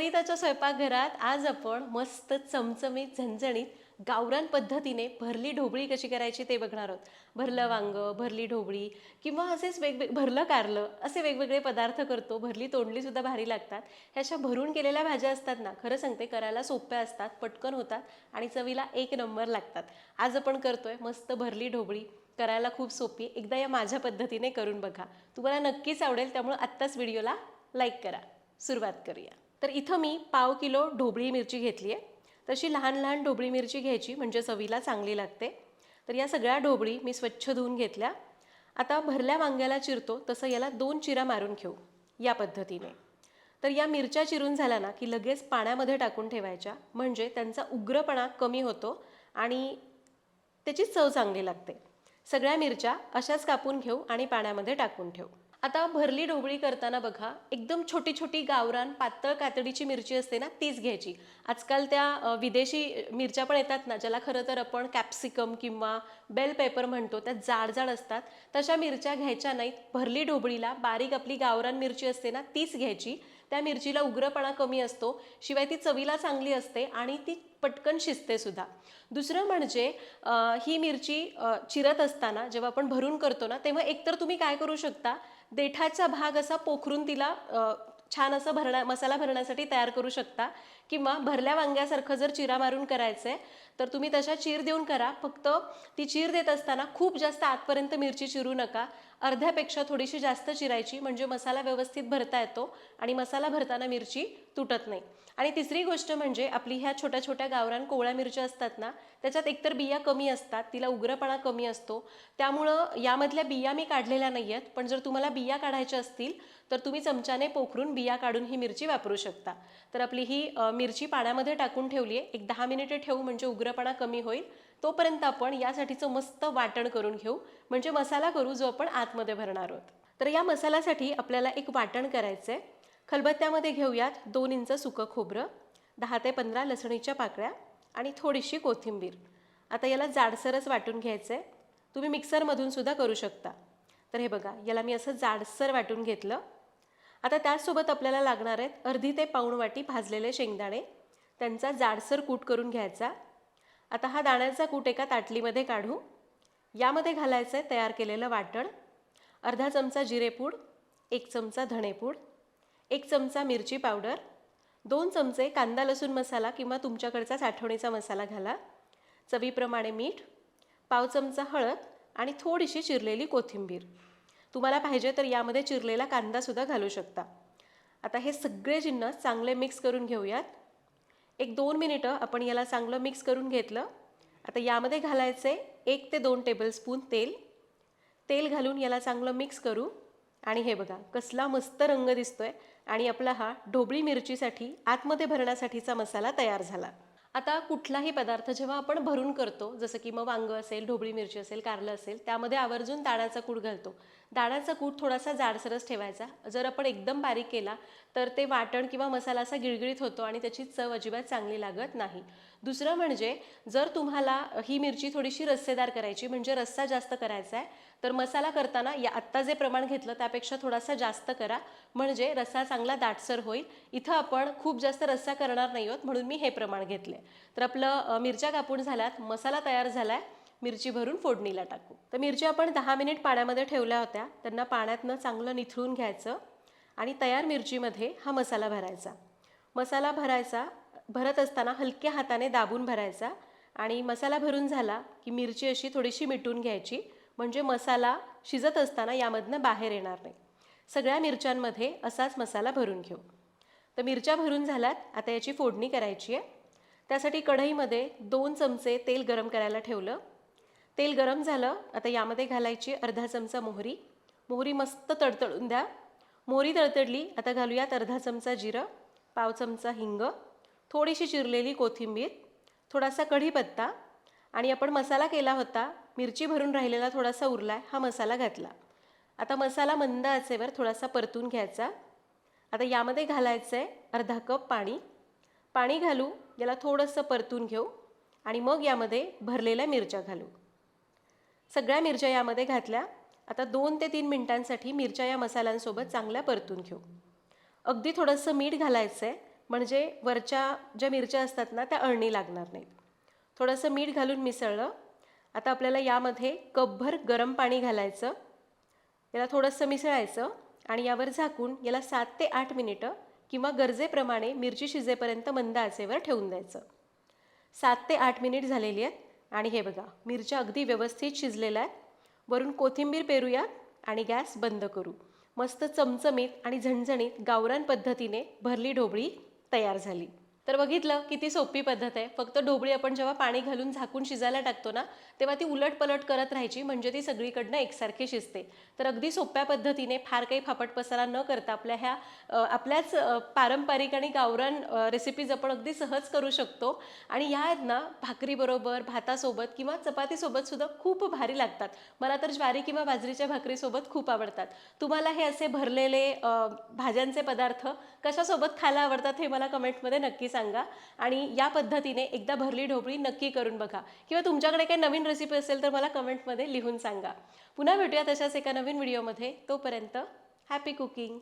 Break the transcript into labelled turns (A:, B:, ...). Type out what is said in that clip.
A: सरिताच्या स्वयंपाकघरात आज आपण मस्त चमचमीत झणझणीत गावरान पद्धतीने भरली ढोबळी कशी करायची ते बघणार आहोत. भरलं वांग भरली ढोबळी किंवा असेच वेगवेग भरलं कारलं असे वेगवेगळे पदार्थ करतो. भरली तोंडली सुद्धा भारी लागतात. ह्या अशा भरून केलेल्या भाज्या असतात ना खरं सांगते करायला सोप्या असतात पटकन होतात आणि चवीला एक नंबर लागतात. आज आपण करतोय मस्त भरली ढोबळी. करायला खूप सोपी एकदा या माझ्या पद्धतीने करून बघा. तुम्हाला नक्कीच आवडेल त्यामुळे आत्ताच व्हिडिओला लाईक करा. सुरुवात करूया. तर इथं मी पाव किलो ढोबळी मिरची घेतली आहे तशी लहान लहान ढोबळी मिरची घ्यायची म्हणजे चवीला चांगली लागते. तर या सगळ्या ढोबळी मी स्वच्छ धुवून घेतल्या. आता भरल्या वांग्याला चिरतो तसं याला दोन चिरा मारून घेऊ या पद्धतीने. तर या मिरच्या चिरून झाल्या ना की लगेच पाण्यामध्ये टाकून ठेवायच्या म्हणजे त्यांचा उग्रपणा कमी होतो आणि त्याची चव चांगली लागते. सगळ्या मिरच्या अशाच कापून घेऊ आणि पाण्यामध्ये टाकून ठेवू. आता भरली ढोबळी करताना बघा एकदम छोटी छोटी गावरान पातळ कातडीची मिरची असते ना तीच घ्यायची. आजकाल त्या विदेशी मिरच्या पण येतात ना ज्याला खरं तर आपण कॅप्सिकम किंवा बेल पेपर म्हणतो त्या जाड जाड असतात. तशा मिरच्या घ्यायच्या नाहीत. भरली ढोबळीला बारीक आपली गावरान मिरची असते ना तीच घ्यायची. त्या मिरचीला उग्रपणा कमी असतो शिवाय ती चवीला चांगली असते आणि ती पटकन शिजते सुद्धा. दुसरं म्हणजे ही मिरची चिरत असताना जेव्हा आपण भरून करतो ना तेव्हा एकतर तुम्ही काय करू शकता देठाचा भाग असा पोखरून तिला छान असं भरण्या मसाला भरण्यासाठी तयार करू शकता किंवा भरल्या वांग्यासारखं जर चिरा मारून करायचं आहे तर तुम्ही तशा चीर देऊन करा. फक्त ती चीर देत असताना खूप जास्त आतपर्यंत मिरची चिरू नका. अर्ध्यापेक्षा थोडीशी जास्त चिरायची म्हणजे मसाला व्यवस्थित भरता येतो आणि मसाला भरताना मिरची तुटत नाही. आणि तिसरी गोष्ट म्हणजे आपली ह्या छोट्या छोट्या गावरान कोवळ्या मिरच्या असतात ना त्याच्यात एकतर बिया कमी असतात तिला उग्रपणा कमी असतो. त्यामुळं यामधल्या बिया मी काढलेल्या नाही आहेत पण जर तुम्हाला बिया काढायच्या असतील तर तुम्ही चमच्याने पोखरून बिया काढून ही मिरची वापरू शकता. तर आपली ही मिरची पाण्यामध्ये टाकून ठेवली आहे एक दहा मिनिटे ठेवू म्हणजे उग्रपणा कमी होईल. तोपर्यंत आपण यासाठीचं मस्त वाटण करून घेऊ. म्हणजे मसाला करू जो आपण आतमध्ये भरणार आहोत. तर या मसाल्यासाठी आपल्याला एक वाटण करायचं आहे खलबत्त्यामध्ये घेऊयात दोन इंच सुकं खोबरं दहा ते पंधरा लसणीच्या पाकळ्या आणि थोडीशी कोथिंबीर. आता याला जाडसरच वाटून घ्यायचं आहे तुम्ही मिक्सरमधून सुद्धा करू शकता. तर हे बघा याला मी असं जाडसर वाटून घेतलं. आता त्याचसोबत आपल्याला लागणार आहेत अर्धी ते पाऊण वाटी भाजलेले शेंगदाणे. त्यांचा जाडसर कूट करून घ्यायचा. आता हा दाण्याचा कूट एका ताटलीमध्ये काढू. यामध्ये घालायचं आहे तयार केलेलं वाटण अर्धा चमचा जिरेपूड एक चमचा धणेपूड एक चमचा मिरची पावडर दोन चमचे कांदा लसूण मसाला किंवा तुमच्याकडचा साठवणीचा मसाला घाला. चवीप्रमाणे मीठ पाव चमचा हळद आणि थोडीशी चिरलेली कोथिंबीर. तुम्हाला पाहिजे तर यामध्ये चिरलेला कांदासुद्धा घालू शकता. आता हे सगळे जिन्नस चांगले मिक्स करून घेऊयात. एक दोन मिनिटं आपण याला चांगलं मिक्स करून घेतलं. आता यामध्ये घालायचे एक ते दोन टेबलस्पून तेल. तेल घालून याला चांगलं मिक्स करू. आणि हे बघा कसला मस्त रंग दिसतोय. आणि आपला हा ढोबळी मिरचीसाठी आतमध्ये भरण्यासाठीचा मसाला तयार झाला. आता कुठलाही पदार्थ जेव्हा आपण भरून करतो जसं की मग वांगं असेल ढोबळी मिरची असेल कारलं असेल त्यामध्ये आवर्जून दाण्याचा कूट घालतो. दाण्याचा कूट थोडासा जाडसरस ठेवायचा. जर आपण एकदम बारीक केला तर ते वाटण किंवा मसाला असा गिळगिळीत होतो आणि त्याची चव अजिबात चांगली लागत नाही. दुसरं म्हणजे जर तुम्हाला ही मिरची थोडीशी रस्सेदार करायची म्हणजे रस्सा जास्त करायचा आहे तर मसाला करताना या आत्ता जे प्रमाण घेतलं त्यापेक्षा थोडासा जास्त करा. म्हणजे रस्सा चांगला दाटसर होईल. इथं आपण खूप जास्त रस्सा करणार नाही आहोत म्हणून मी हे प्रमाण घेतले. तर आपलं मिरच्या कापून झाल्यात मसाला तयार झालाय मिरची भरून फोडणीला टाकू. तर मिरची आपण दहा मिनिट पाण्यामध्ये ठेवल्या होत्या. त्यांना पाण्यातनं चांगलं निथळून घ्यायचं आणि तयार मिरचीमध्ये हा मसाला भरायचा. मसाला भरायचा भरत असताना हलक्या हाताने दाबून भरायचा आणि मसाला भरून झाला की मिरची अशी थोडीशी मिटून घ्यायची. म्हणजे मसाला शिजत असताना यामधनं बाहेर येणार नाही. सगळ्या मिरच्यांमध्ये असाच मसाला भरून घेऊ. तर मिरच्या भरून झाल्यात. आता याची फोडणी करायची आहे. त्यासाठी कढईमध्ये दोन चमचे तेल गरम करायला ठेवलं. तेल गरम झालं. आता यामध्ये घालायची अर्धा चमचा मोहरी. मोहरी मस्त तडतडून द्या. मोहरी तडतडली. आता घालूयात अर्धा चमचा जिरं पाव चमचा हिंग थोडीशी चिरलेली कोथिंबीर थोडासा कढीपत्ता आणि आपण मसाला केला होता मिरची भरून राहिलेला थोडासा उरलाय हा मसाला घातला. आता मसाला मंद आचेवर थोडासा परतून घ्यायचा. आता यामध्ये घालायचं आहे अर्धा कप पाणी. पाणी घालू याला थोडंसं परतून घेऊ आणि मग यामध्ये भरलेल्या मिरच्या घालू. सगळ्या मिरच्या यामध्ये घातल्या. आता दोन ते तीन मिनिटांसाठी मिरच्या या मसाल्यांसोबत चांगल्या परतून घेऊ. अगदी थोडंसं मीठ घालायचं आहे म्हणजे वरच्या ज्या मिरच्या असतात ना त्या अळणी लागणार नाहीत. थोडंसं मीठ घालून मिसळलं. आता आपल्याला यामध्ये कपभर गरम पाणी घालायचं. याला थोडंसं मिसळायचं आणि यावर झाकून याला सात ते आठ मिनिटं किंवा गरजेप्रमाणे मिरची शिजेपर्यंत मंद आचेवर ठेवून द्यायचं. सात ते आठ मिनिट झालेली आहेत आणि हे बघा मिरच्या अगदी व्यवस्थित शिजलेल्या आहेत. वरून कोथिंबीर पेरूया आणि गॅस बंद करू. मस्त चमचमीत आणि झणझणीत गावरान पद्धतीने भरली ढोबळी तयार झाली तर बघितलं किती सोपी पद्धत आहे. फक्त ढोबळी आपण जेव्हा पाणी घालून झाकून शिजायला टाकतो ना तेव्हा ती उलट पलट करत राहायची म्हणजे ती सगळीकडनं एकसारखी शिजते. तर अगदी सोप्या पद्धतीने फार काही फापट पसारा न करता आपल्या ह्या आपल्याच पारंपरिक आणि गावरान रेसिपीज आपण अगदी सहज करू शकतो. आणि ह्या आहेत ना भाकरीबरोबर भातासोबत किंवा चपातीसोबत सुद्धा खूप भारी लागतात. मला तर ज्वारी किंवा बाजरीच्या भाकरीसोबत खूप आवडतात. तुम्हाला हे असे भरलेले भाज्यांचे पदार्थ कशासोबत खायला आवडतात हे मला कमेंटमध्ये नक्की सांगा. आणि या पद्धतीने एकदा भरली ढोबळी नक्की करून बघा. किंवा तुमच्याकडे काही नवीन रेसिपी असेल तर मला कमेंटमध्ये लिहून सांगा. पुन्हा भेटूया तशाच एका नवीन व्हिडिओमध्ये तोपर्यंत हॅपी कुकिंग